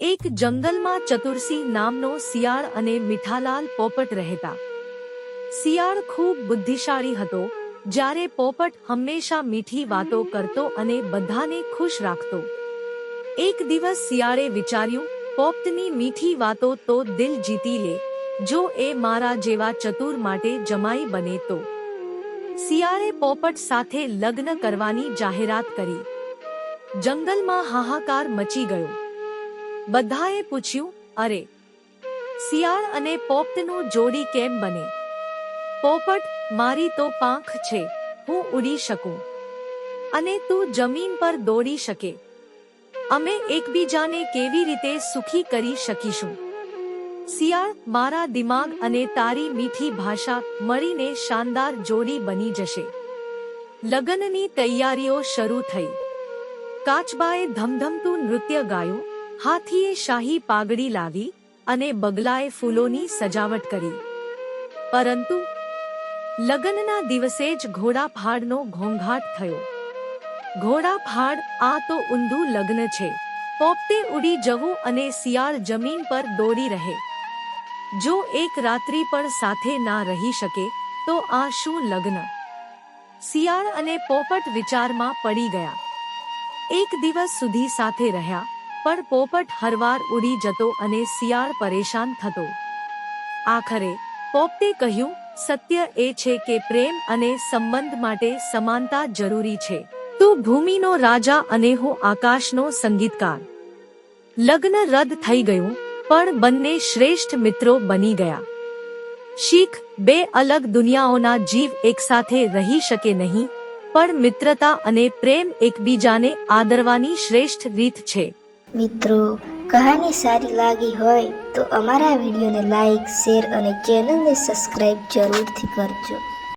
એક જંગલમાં ચતુરસિંહ નામનો શિયાળ અને મીઠાલાલ પોપટ રહેતા. શિયાળ ખૂબ બુદ્ધિશાળી હતો, જ્યારે પોપટ હંમેશા મીઠી વાતો કરતો અને બધાને ખુશ રાખતો. એક દિવસ શિયાળે વિચાર્યું, પોપટની મીઠી વાતો તો દિલ જીતી લે, જો એ મારા જેવા ચતુર માટે જમાઈ બને તો. શિયાળે પોપટ સાથે લગ્ન કરવાની જાહેરાત કરી. જંગલમાં હાહાકાર મચી ગયો. બધાએ પૂછ્યું, અરે, શિયાળ અને પોપટનું જોડી કેમ બને? પોપટ, મારી તો પાંખ છે, હું ઉડી શકું. અને તું જમીન પર દોડી શકે. અમે એકબીજાને કેવી રીતે સુખી કરી શકીશું? શિયાળ, મારા દિમાગ અને તારી મીઠી ભાષા મળીને શાનદાર જોડી બની જશે. લગ્નની તૈયારીઓ શરૂ થઈ. કાચબાએ ધમધમતું નૃત્ય ગાયું. હાથીએ શાહી પાઘડી લાવી અને બગલાએ ફૂલોની સજાવટ કરી. પરંતુ લગ્નના દિવસે જ ઘોડાફાડનો ઘોંઘાટ થયો. ઘોડાફાડ આ તો ઊંધું લગ્ન છે. પોપટે ઉડી જવું અને શિયાળ જમીન પર દોડી રહે. જો એક રાત્રિ પણ સાથે ના રહી શકે, તો આ શું લગ્ન? શિયાળ અને પોપટ વિચારમાં પડી ગયા. એક દિવસ સુધી સાથે રહ્યા. પણ પોપટ હરવાર ઉડી જતો અને શિયાળ પરેશાન થતો. આખરે પોપટે કહ્યું, સત્ય એ છે કે પ્રેમ અને સંબંધ માટે સમાનતા જરૂરી છે. તું ભૂમિનો રાજા અને હું આકાશનો સંગીતકાર. લગ્ન રદ થઈ ગયું, પણ બંને શ્રેષ્ઠ મિત્રો બની ગયા. શીખ, બે અલગ દુનિયાઓના જીવ એકસાથે રહી શકે નહીં, પણ મિત્રતા અને પ્રેમ એકબીજાને આદરવાની શ્રેષ્ઠ રીત છે. મિત્રો, કહાની સારી લાગી હોય તો અમારા વિડીયોને લાઈક, શેર અને ચેનલને સબસ્ક્રાઈબ જરૂરથી કરજો.